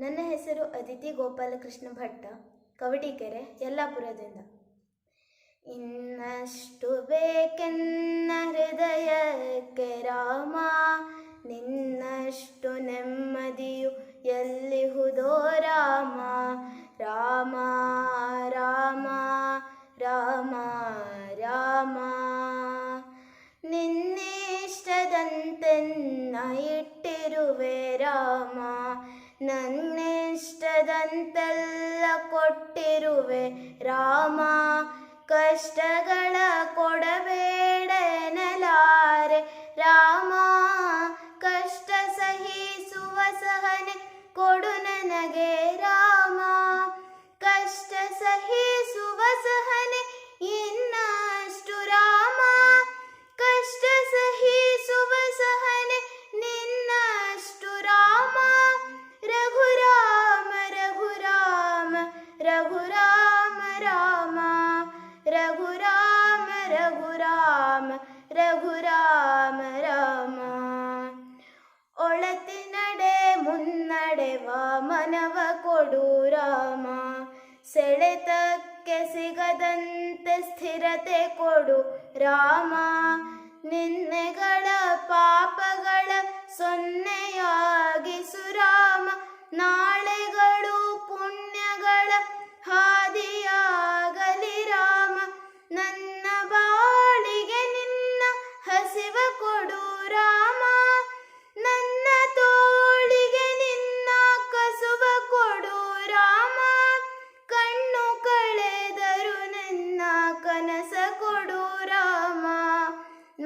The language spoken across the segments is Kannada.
ನನ್ನ ಹೆಸರು ಅದಿತಿ ಗೋಪಾಲಕೃಷ್ಣ ಭಟ್ಟ, ಕವಟಿಕೆರೆ, ಯಲ್ಲಾಪುರದಿಂದ. ಇನ್ನಷ್ಟು ಬೇಕೆನ್ನ ಹೃದಯಕ್ಕೆ ರಾಮ, ನಿನ್ನಷ್ಟು ನೆಮ್ಮದಿಯು ಎಲ್ಲಿಹುದೋ ರಾಮ ರಾಮ ರಾಮ ರಾಮ ರಾಮ. ನಿನ್ನಿಷ್ಟದಂತೆನ್ನ ಇಟ್ಟಿರುವೆ ನನ್ನಿಷ್ಟದಂತೆಲ್ಲ ಕೊಟ್ಟಿರುವೆ. ರಾಮ ಕಷ್ಟಗಳ ಕೊಡಬೇಡ ನಲಾರೆ. ರಾಮ ಕಷ್ಟ ಸಹಿಸುವ ಸಹನೆ ಕೊಡು ನನಗೆ. ರಾಮ ರಘುರಾಮ ರಘುರಾಮ ರಾಮ ಒಳತಿ ನಡೆ ಮುನ್ನಡೆವ ಮನವ ಕೊಡು ರಾಮ. ಸೆಳೆತಕ್ಕೆ ಸಿಗದಂತೆ ಸ್ಥಿರತೆ ಕೊಡು ರಾಮ. ನಿನ್ನೆಗಳ ಪಾಪಗಳ ಸೊನ್ನೆಯಾಗಿಸು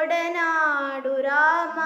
ಒಡನಾಡು ರಾಮ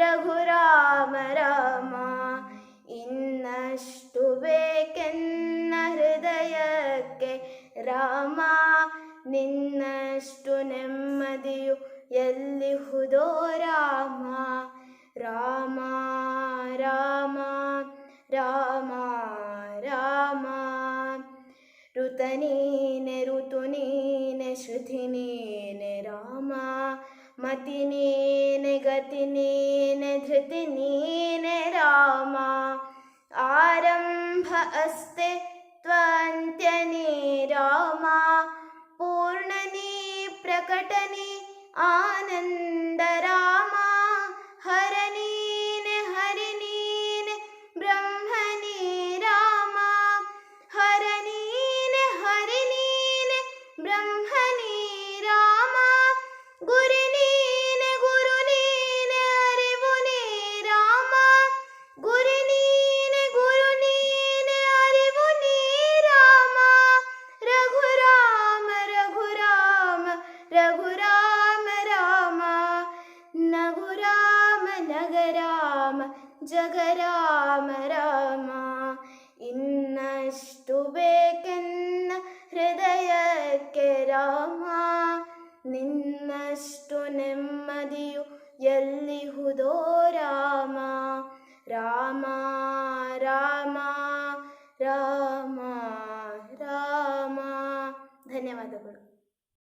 ರಘುರಾಮ ರಾಮ ಇನ್ನಷ್ಟು ಬೇಕೆನ್ನ ಹೃದಯಕ್ಕೆ ರಾಮ, ನಿನ್ನಷ್ಟು ನೆಮ್ಮದಿಯು ಎಲ್ಲಿಹುದೋ ರಾಮ? ರಾಮ ರಾಮ ರಾಮ ರಾಮ ಋತನೀನೆ ಋತುನೀನೆ ಋತು ನೀನೆ, ಶ್ರುತಿ ನೀನೆ, ರಾಮ. ಮತಿ ನೀನೆ ಗತಿ ನೀನೆ ಧೃತಿ ನೀನೆ ರಾಮ ಆರಂಭ ಅಸ್ತೆ ತ್ವಂತ್ಯನೇ ರಾಮ ಪೂರ್ಣನೇ ಪ್ರಕಟನೆ ಆನಂದ ರಾಮ ಹರ ನೀನೆ ಹರಿ ನೀನೆ ಬ್ರಹ್ಮನೇ ರಾಮ ജഗരാമ രാമ ഇന്നഷ്ടുബേക്കെന്ന ഹൃദയക്കെ രാമ നിന്നഷ്ടു ನೆಮ್ಮದಿಯು ಎಲ್ಲಿಹುದೋ ರಾಮ ರಾಮ ರಾಮ ರಾಮ